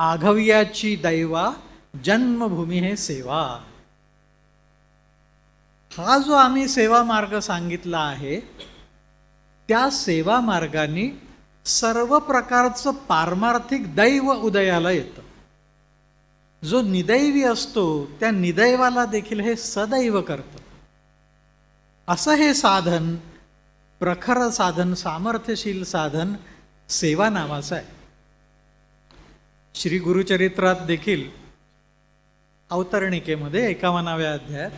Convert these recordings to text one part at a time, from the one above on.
आघव्याची दैवा जन्मभूमी हे सेवा. हा जो आम्ही सेवा मार्ग सांगितला आहे त्या सेवा मार्गाने सर्व प्रकारचं पारमार्थिक दैव उदयाला येतं. जो निदैवी असतो त्या निदैवाला देखील हे सदैव करतं. असं हे साधन प्रखर साधन सामर्थ्यशील साधन सेवा नावाचं आहे. श्री गुरुचरित्रात देखील अवतरणिकेमध्ये एकावन्नाव्या अध्यायात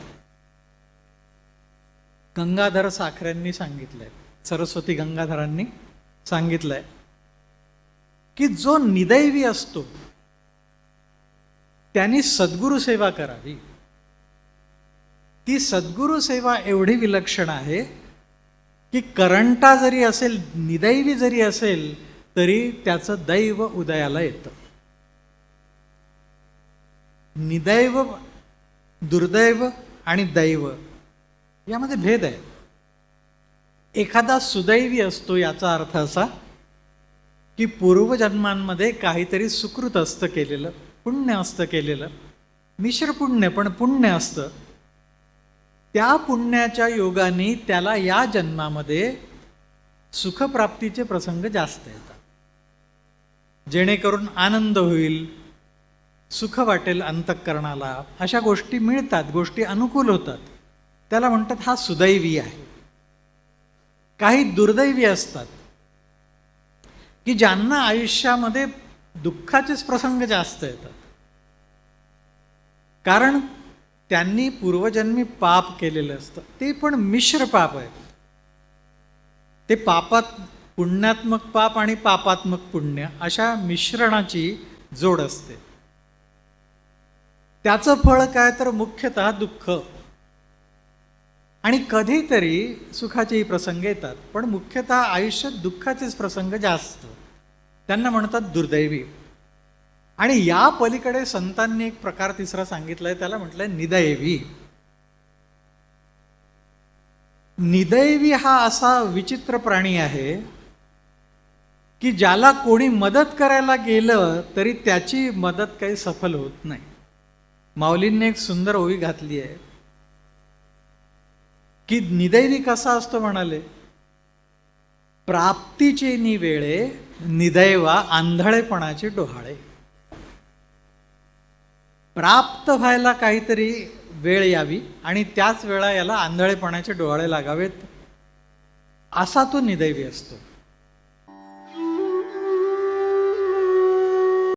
गंगाधर साखऱ्यांनी सांगितलंय सरस्वती गंगाधरांनी सांगितलंय की जो निदैवी असतो त्यांनी सद्गुरु सेवा करावी. ती सद्गुरु सेवा एवढी विलक्षण आहे की करंटा जरी असेल निदैवी जरी असेल तरी त्याचं दैव उदयाला येतं. निदैव दुर्दैव आणि दैव यामध्ये भेद आहे. एखादा सुदैवी असतो याचा अर्थ असा की पूर्वजन्मांमध्ये काहीतरी सुकृत असतं केलेलं पुण्य असतं केलेलं मिश्र पुण्य पण पुण्य असतं. त्या पुण्याच्या योगाने त्याला या जन्मामध्ये सुखप्राप्तीचे प्रसंग जास्त येतात. जेणेकरून आनंद होईल सुख वाटेल अंतःकरणाला. अशा गोष्टी मिळतात गोष्टी अनुकूल होतात. त्याला म्हणतात हा सुदैवी आहे. काही दुर्दैवी असतात. की ज्यांना आयुष्यामध्ये दुःखाचेच प्रसंग जास्त येतात. कारण त्यांनी पूर्वजन्मी पाप केलेलं असतं. ते पण मिश्र पाप आहे ते पापात पुण्यात्मक पाप आणि पापात्मक पुण्य अशा मिश्रणाची जोड असते. त्याचं फळ काय तर मुख्यतः दुःख. आणि कधीतरी सुखाचेही प्रसंग येतात पण मुख्यतः आयुष्यात दुःखाचेच प्रसंग जास्त. त्यांना म्हणतात दुर्दैवी. आणि या पलीकडे संतांनी एक प्रकार तिसरा सांगितलाय त्याला म्हटलंय निदैवी. निदैवी हा असा विचित्र प्राणी आहे की ज्याला कोणी मदत करायला गेलं तरी त्याची मदत काही सफल होत नाही. माऊलींनी एक सुंदर ओवी घातली आहे. की निदैवी कसा असतो म्हणाले? प्राप्तीचे निवेळे निदैवा आंधळेपणाचे डोहाळे. प्राप्त व्हायला काहीतरी वेळ यावी आणि त्याच वेळा याला आंधळेपणाचे डोहाळे लागावेत असा तो निदैवी असतो.